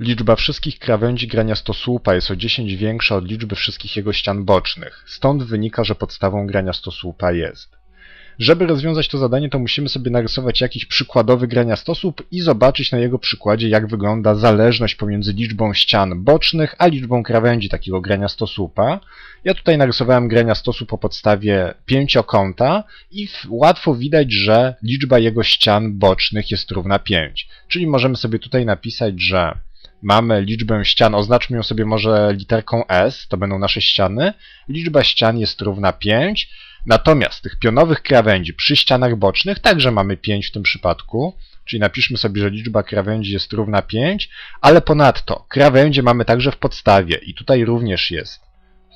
Liczba wszystkich krawędzi grania stosłupa jest o 10 większa od liczby wszystkich jego ścian bocznych. Stąd wynika, że podstawą grania stosłupa jest. Żeby rozwiązać to zadanie, to musimy sobie narysować jakiś przykładowy grania stosłup i zobaczyć na jego przykładzie, jak wygląda zależność pomiędzy liczbą ścian bocznych a liczbą krawędzi takiego grania stosłupa. Ja tutaj narysowałem grania stosu po podstawie pięciokąta i łatwo widać, że liczba jego ścian bocznych jest równa 5. Czyli możemy sobie tutaj napisać, że mamy liczbę ścian, oznaczmy ją sobie może literką S, to będą nasze ściany. Liczba ścian jest równa 5, natomiast tych pionowych krawędzi przy ścianach bocznych także mamy 5 w tym przypadku, czyli napiszmy sobie, że liczba krawędzi jest równa 5, ale ponadto krawędzie mamy także w podstawie. I tutaj również jest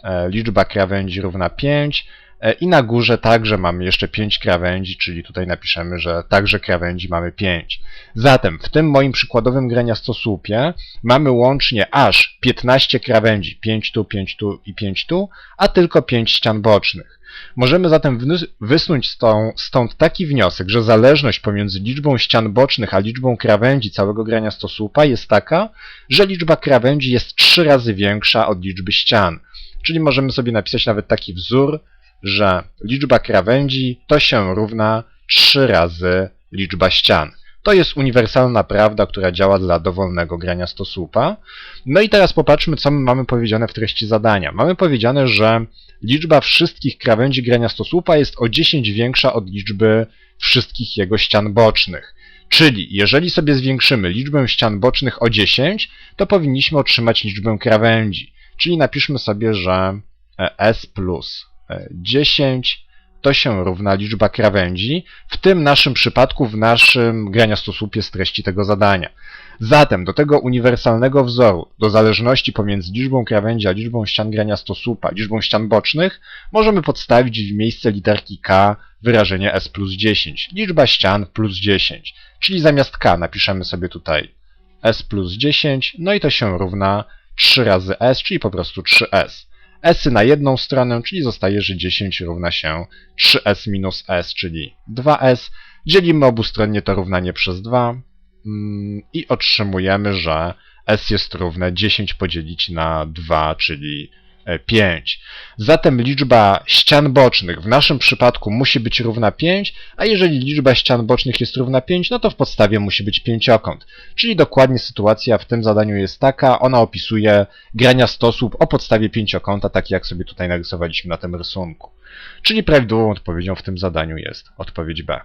e, liczba krawędzi równa 5 e, i na górze także mamy jeszcze 5 krawędzi, czyli tutaj napiszemy, że także krawędzi mamy 5. Zatem w tym moim przykładowym grania stosłupie mamy łącznie aż 15 krawędzi, 5 tu, 5 tu i 5 tu, a tylko 5 ścian bocznych. Możemy zatem stą- stąd taki wniosek, że zależność pomiędzy liczbą ścian bocznych a liczbą krawędzi całego grania stosłupa jest taka, że liczba krawędzi jest 3 razy większa od liczby ścian. Czyli możemy sobie napisać nawet taki wzór, że liczba krawędzi to się równa 3 razy liczba ścian. To jest uniwersalna prawda, która działa dla dowolnego grania stosłupa. No i teraz popatrzmy, co my mamy powiedziane w treści zadania. Mamy powiedziane, że liczba wszystkich krawędzi grania stosłupa jest o 10 większa od liczby wszystkich jego ścian bocznych. Czyli jeżeli sobie zwiększymy liczbę ścian bocznych o 10, to powinniśmy otrzymać liczbę krawędzi. Czyli napiszmy sobie, że e, s plus 10 to się równa liczba krawędzi, w tym naszym przypadku w naszym grania stosłupie z treści tego zadania. Zatem do tego uniwersalnego wzoru, do zależności pomiędzy liczbą krawędzi a liczbą ścian grania stosłupa, liczbą ścian bocznych, możemy podstawić w miejsce literki k wyrażenie s plus 10, liczba ścian plus 10. Czyli zamiast k napiszemy sobie tutaj s plus 10, no i to się równa 3 razy s, czyli po prostu 3s. S na jedną stronę, czyli zostaje, że 10 równa się 3s minus s, czyli 2s. Dzielimy obustronnie to równanie przez 2 mm, i otrzymujemy, że s jest równe 10 podzielić na 2, czyli 5. Zatem liczba ścian bocznych w naszym przypadku musi być równa 5, a jeżeli liczba ścian bocznych jest równa 5, no to w podstawie musi być pięciokąt. Czyli dokładnie sytuacja w tym zadaniu jest taka, ona opisuje grania stosłup o podstawie pięciokąta, tak jak sobie tutaj narysowaliśmy na tym rysunku. Czyli prawidłową odpowiedzią w tym zadaniu jest odpowiedź B.